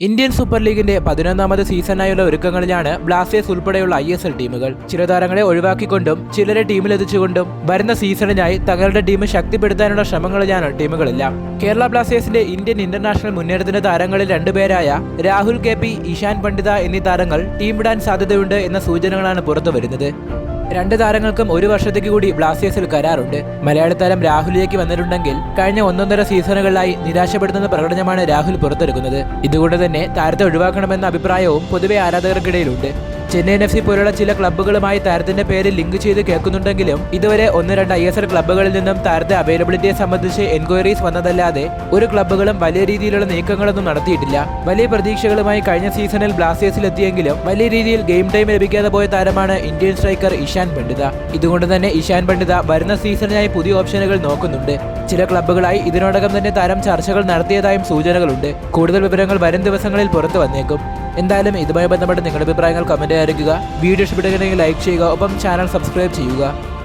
Indian super ലീഗിന്റെ പതിനൊന്നാമത് സീസണായുള്ള ഒരുക്കങ്ങളിലാണ് ബ്ലാസ്റ്റേഴ്സ് ഉൾപ്പെടെയുള്ള ഐ എസ് എൽ ടീമുകൾ. ചില താരങ്ങളെ ഒഴിവാക്കിക്കൊണ്ടും ചിലരെ ടീമിലെത്തിച്ചുകൊണ്ടും വരുന്ന സീസണിനായി തങ്ങളുടെ ടീം ശക്തിപ്പെടുത്താനുള്ള ശ്രമങ്ങളിലാണ് ടീമുകളെല്ലാം. കേരള ബ്ലാസ്റ്റേഴ്സിന്റെ ഇന്ത്യൻ ഇന്റർനാഷണൽ മുന്നേറ്റത്തിന്റെ താരങ്ങളിൽ രണ്ടുപേരായ രാഹുൽ കെ പി ഇഷാൻ പണ്ഡിത എന്നീ താരങ്ങൾ ടീം വിടാൻ സാധ്യതയുണ്ട് എന്ന സൂചനകളാണ് പുറത്തു വരുന്നത് രണ്ട് താരങ്ങൾക്കും ഒരു വർഷത്തേക്ക് കൂടി ബ്ലാസ്റ്റേഴ്സിൽ കരാറുണ്ട്. മലയാള താരം രാഹുലിലേക്ക് വന്നിട്ടുണ്ടെങ്കിൽ കഴിഞ്ഞ ഒന്നൊന്നര സീസണുകളിലായി നിരാശപ്പെടുത്തുന്ന പ്രകടനമാണ് രാഹുൽ പുറത്തെടുക്കുന്നത്. ഇതുകൊണ്ട് തന്നെ താരത്തെ ഒഴിവാക്കണമെന്ന അഭിപ്രായവും പൊതുവെ ആരാധകർക്കിടയിലുണ്ട്. ചെന്നൈയിൻ എഫ് സി പോലുള്ള ചില ക്ലബ്ബുകളുമായി താരത്തിന്റെ പേര് ലിങ്ക് ചെയ്ത് കേൾക്കുന്നുണ്ടെങ്കിലും ഇതുവരെ ഒന്ന് രണ്ട് ഐ എസ് എൽ ക്ലബ്ബുകളിൽ നിന്നും താരത്തെ അവൈലബിലിറ്റിയെ സംബന്ധിച്ച് എൻക്വയറീസ് വന്നതല്ലാതെ ഒരു ക്ലബ്ബുകളും വലിയ രീതിയിലുള്ള നീക്കങ്ങളൊന്നും നടത്തിയിട്ടില്ല. വലിയ പ്രതീക്ഷകളുമായി കഴിഞ്ഞ സീസണിൽ ബ്ലാസ്റ്റേഴ്സിൽ എത്തിയെങ്കിലും വലിയ രീതിയിൽ ഗെയിം ടൈം ലഭിക്കാതെ പോയ താരമാണ് ഇന്ത്യൻ സ്ട്രൈക്കർ ഇഷാൻ പണ്ഡിത. ഇതുകൊണ്ട് തന്നെ ഇഷാൻ പണ്ഡിത വരുന്ന സീസണിനായി പുതിയ ഓപ്ഷനുകൾ നോക്കുന്നുണ്ട്. ചില ക്ലബ്ബുകളായി ഇതിനോടകം തന്നെ താരം ചർച്ചകൾ നടത്തിയതായും സൂചനകളുണ്ട്. കൂടുതൽ വിവരങ്ങൾ വരും ദിവസങ്ങളിൽ പുറത്തു വന്നേക്കും. എന്തായാലും ഇതുമായി ബന്ധപ്പെട്ട് നിങ്ങളുടെ അഭിപ്രായങ്ങൾ കമന്റ് അറിയിക്കുക. വീഡിയോ ഇഷ്ടപ്പെട്ടിട്ടുണ്ടെങ്കിൽ ലൈക്ക് ചെയ്യുക. ഒപ്പം ചാനൽ സബ്സ്ക്രൈബ് ചെയ്യുക.